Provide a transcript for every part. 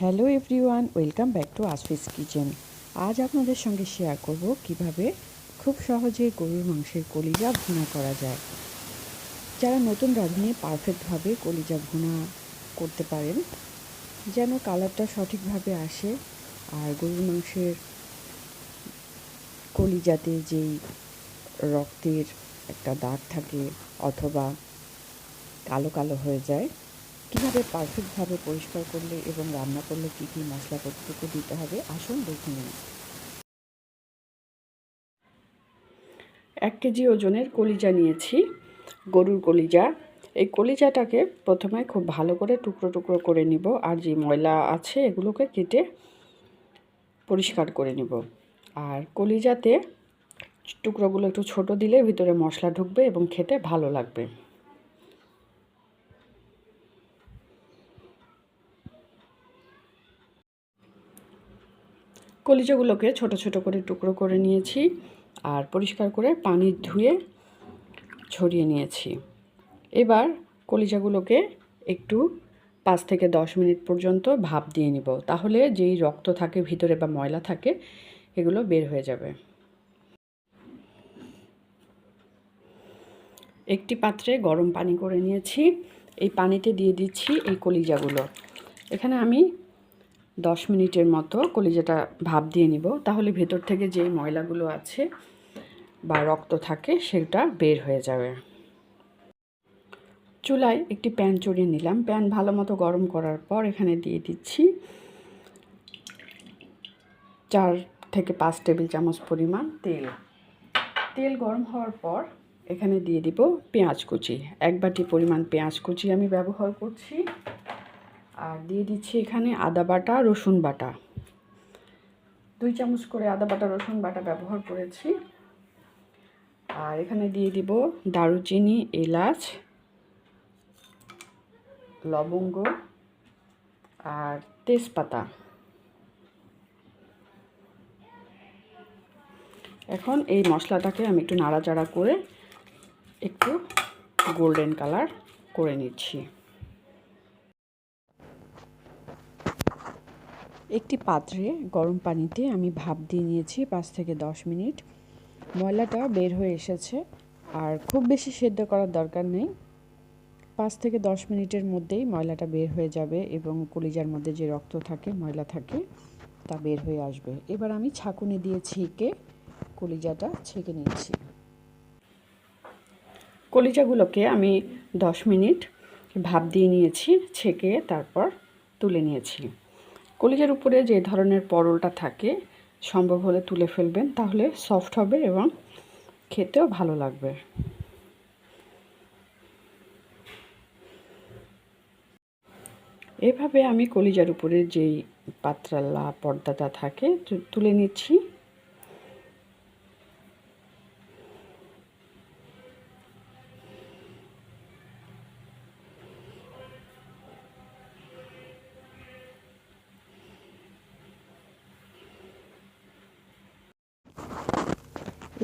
Hello everyone, welcome back to আসফিস kitchen. আজ আপনাদের সঙ্গে শেয়ার করব কীভাবে খুব সহজে গরুর মাংসের কলিজা ভুনা করা যায়। যারা নতুন রাঁধুনি পারফেক্টভাবে কলিজা ভুনা করতে পারেন, যেন কালারটা সঠিকভাবে আসে আর গরুর মাংসের কলিজাতে যেই রক্তের একটা দাগ থাকে অথবা কালো কালো হয়ে যায় কীভাবে পারফেক্টভাবে পরিষ্কার করলে এবং রান্না করলে কী কী মশলা কতটুকু দিতে হবে, আসুন দেখে নিন এক কেজি ওজনের কলিজা নিয়েছি, গরুর কলিজা। এই কলিজাটাকে প্রথমে খুব ভালো করে টুকরো টুকরো করে নিব আর যে ময়লা আছে এগুলোকে কেটে পরিষ্কার করে নিব। আর কলিজাতে টুকরোগুলো একটু ছোট দিলে ভিতরে মশলা ঢুকবে এবং খেতে ভালো লাগবে। কলিজাগুলোকে ছোট ছোট করে টুকরো করে নিয়েছি আর পরিষ্কার করে পানি ধুয়ে ছড়িয়ে নিয়েছি। এবার কলিজাগুলোকে একটু পাঁচ থেকে দশ মিনিট পর্যন্ত ভাপ দিয়ে নিব, তাহলে যেই রক্ত থাকে, ভিতরে বা ময়লা থাকে, এগুলো বের হয়ে যাবে। একটি পাত্রে গরম পানি করে নিয়েছি। এই পানিতে দিয়ে দিচ্ছি এই কলিজাগুলো। এখানে আমি দশ মিনিটের মতো কলিজাটা ভাপ দিয়ে নিব। তাহলে ভেতর থেকে যে ময়লাগুলো আছে বা রক্ত থাকে, সেটা বের হয়ে যাবে। চুলায় একটি প্যান চড়িয়ে নিলাম। প্যান ভালো মতো গরম করার পর এখানে দিয়ে দিচ্ছি চার থেকে পাঁচ টেবিল চামচ পরিমাণ তেল। তেল গরম হওয়ার পর এখানে দিয়ে দিব পেঁয়াজ কুচি। এক বাটি পরিমাণ পেঁয়াজ কুচি আমি ব্যবহার করছি। আর দিয়ে দিচ্ছি এখানে আদা বাটা, রসুন বাটা। দুই চামচ করে আদা বাটা, রসুন বাটা ব্যবহার করেছি। আর এখানে দিয়ে দিব দারুচিনি, এলাচ, লবঙ্গ আর তেজপাতা। এখন এই মশলাটাকে আমি একটু নাড়াচাড়া করে একটু গোল্ডেন কালার করে নিচ্ছি। একটি পাত্রে গরম পানিতে আমি ভাপ দিয়ে নিয়েছি পাঁচ থেকে দশ মিনিট। ময়লাটা বের হয়ে এসেছে আর খুব বেশি সেদ্ধ করার দরকার নেই। পাঁচ থেকে দশ মিনিটের মধ্যেই ময়লাটা বের হয়ে যাবে এবং কলিজার মধ্যে যে রক্ত থাকে, ময়লা থাকে, তা বের হয়ে আসবে। এবার আমি ছাকুনি দিয়ে ছেঁকে কলিজাটা ছেঁকে নিচ্ছি কলিজাগুলোকে আমি দশ মিনিট ভাপ দিয়ে নিয়েছি, ছেঁকে তারপর তুলে নিয়েছি। কলিজার উপরে যে ধরনের পরলটা থাকে, সম্ভব হলে তুলে ফেলবেন, তাহলে সফট হবে এবং খেতেও ভালো লাগবে। এভাবে আমি কলিজার উপরে যেই পাত্রালা, পর্দাটা থাকে তুলে নিচ্ছি।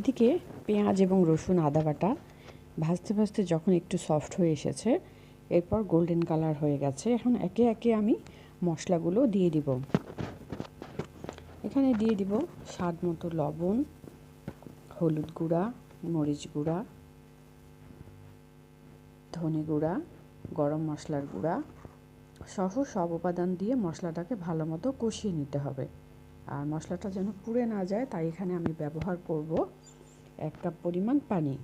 এদিকে পেঁয়াজ এবং রসুন আদা বাটা ভাজতে ভাজতে যখন একটু সফট হয়ে এসেছে, এরপর গোল্ডেন কালার হয়ে গেছে। এখন একে একে আমি মশলাগুলো দিয়ে দিব। এখানে দিয়ে দিব স্বাদ মতো লবণ, হলুদ গুঁড়া, মরিচ গুঁড়া, ধনে গুঁড়া, গরম মশলার গুঁড়া সহ সব উপাদান দিয়ে মশলাটাকে ভালো মতো কষিয়ে নিতে হবে। আর মশলাটা যেন পুড়ে না যায়, তাই এখানে আমি ব্যবহার করব এক কাপ পরিমাণ পানি।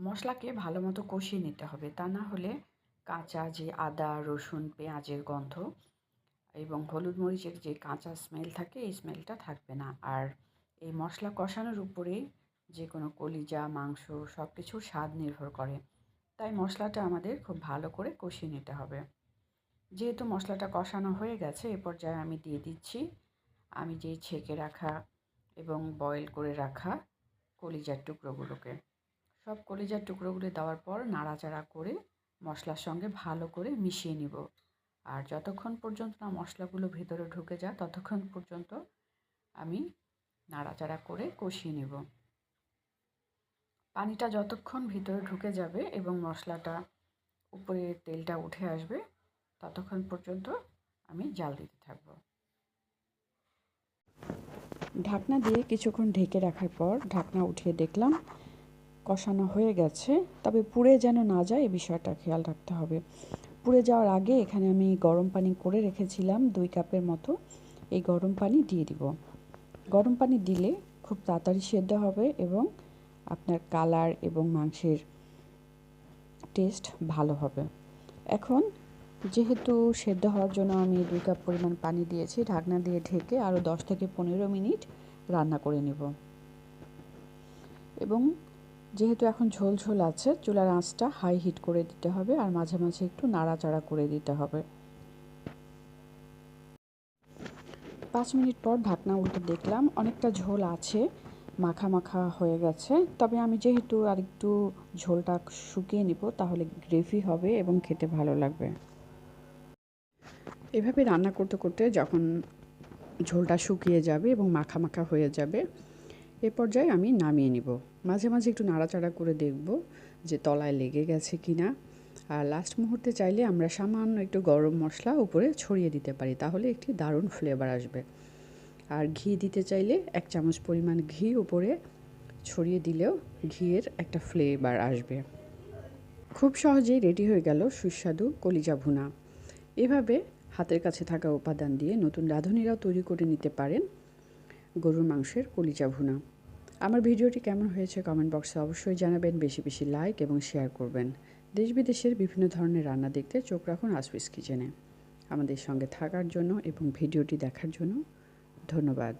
মশলাকে ভালো মতো কষিয়ে নিতে হবে। তা না হলে কাঁচা যে আদা, রসুন, পেঁয়াজের গন্ধ এবং হলুদ মরিচের যে কাঁচা স্মেল থাকে, এই স্মেলটা থাকবে না। আর এই মশলা কষানোর উপরেই যে কোনো কলিজা, মাংস সব কিছুর স্বাদ নির্ভর করে। তাই মশলাটা আমাদের খুব ভালো করে কষিয়ে নিতে হবে। যেহেতু মশলাটা কষানো হয়ে গেছে, এ পর্যায়ে আমি দিয়ে দিচ্ছি, আমি যেই ছেঁকে রাখা এবং বয়েল করে রাখা কলিজার টুকরোগুলোকে। সব কলিজার টুকরোগুলো দেওয়ার পর নাড়াচাড়া করে মশলার সঙ্গে ভালো করে মিশিয়ে নিব। আর যতক্ষণ পর্যন্ত না মশলাগুলো ভেতরে ঢুকে যায়, ততক্ষণ পর্যন্ত আমি নাড়াচাড়া করে কষিয়ে নিব। পানিটা যতক্ষণ ভিতরে ঢুকে যাবে এবং মশলাটা উপরে তেলটা উঠে আসবে, ততক্ষণ পর্যন্ত আমি জাল দিতে থাকব। ঢাকনা দিয়ে কিছুক্ষণ ঢেকে রাখার পর ঢাকনা উঠিয়ে দেখলাম কষানো হয়ে গেছে। তবে পুড়ে যেন না যায় এই বিষয়টা খেয়াল রাখতে হবে। পুড়ে যাওয়ার আগে এখানে আমি গরম পানি করে রেখেছিলাম দুই কাপের মতো। এই গরম পানি দিয়ে দিব। গরম পানি দিলে খুব তাড়াতাড়ি সেদ্ধ হবে এবং আপনার কালার এবং মাংসের টেস্ট ভালো হবে। এখন যেহেতু সেদ্ধ হওয়ার জন্য আমি দুই কাপ পরিমাণ পানি দিয়েছি, ঢাকনা দিয়ে ঢেকে আরও দশ থেকে পনেরো মিনিট রান্না করে নেব। এবং যেহেতু এখন ঝোল ঝোল আছে, চুলার আঁচটা হাই হিট করে দিতে হবে আর মাঝে মাঝে একটু নাড়াচাড়া করে দিতে হবে। পাঁচ মিনিট পর ঢাকনা উল্টে দেখলাম অনেকটা ঝোল আছে, মাখা মাখা হয়ে গেছে। তবে আমি যেহেতু আর একটু ঝোলটা শুকিয়ে নিব, তাহলে গ্রেভি হবে এবং খেতে ভালো লাগবে। এভাবে রান্না করতে করতে যখন ঝোলটা শুকিয়ে যাবে এবং মাখা মাখা হয়ে যাবে, এ পর্যায়ে আমি নামিয়ে নিব। মাঝে মাঝে একটু নাড়াচাড়া করে দেখব যে তলায় লেগে গেছে কি না আর লাস্ট মুহূর্তে চাইলে আমরা সামান্য একটু গরম মশলা উপরে ছড়িয়ে দিতে পারি, তাহলে একটি দারুণ ফ্লেভার আসবে। আর ঘি দিতে চাইলে এক চামচ পরিমাণ ঘি উপরে ছড়িয়ে দিলেও ঘিয়ের একটা ফ্লেভার আসবে। খুব সহজেই রেডি হয়ে গেল সুস্বাদু কলিজা ভুনা। এভাবে হাতের কাছে থাকা উপাদান দিয়ে নতুন রাঁধুনিরাও তৈরি করে নিতে পারেন গরুর মাংসের কলিজা ভুনা। আমার ভিডিওটি কেমন হয়েছে কমেন্ট বক্সে অবশ্যই জানাবেন, বেশি বেশি লাইক এবং শেয়ার করবেন। দেশ বিদেশের বিভিন্ন ধরনের রান্না দেখতে চোখ রাখুন আসবিস কিচেনে আমাদের সঙ্গে থাকার জন্য এবং ভিডিওটি দেখার জন্য ধন্যবাদ।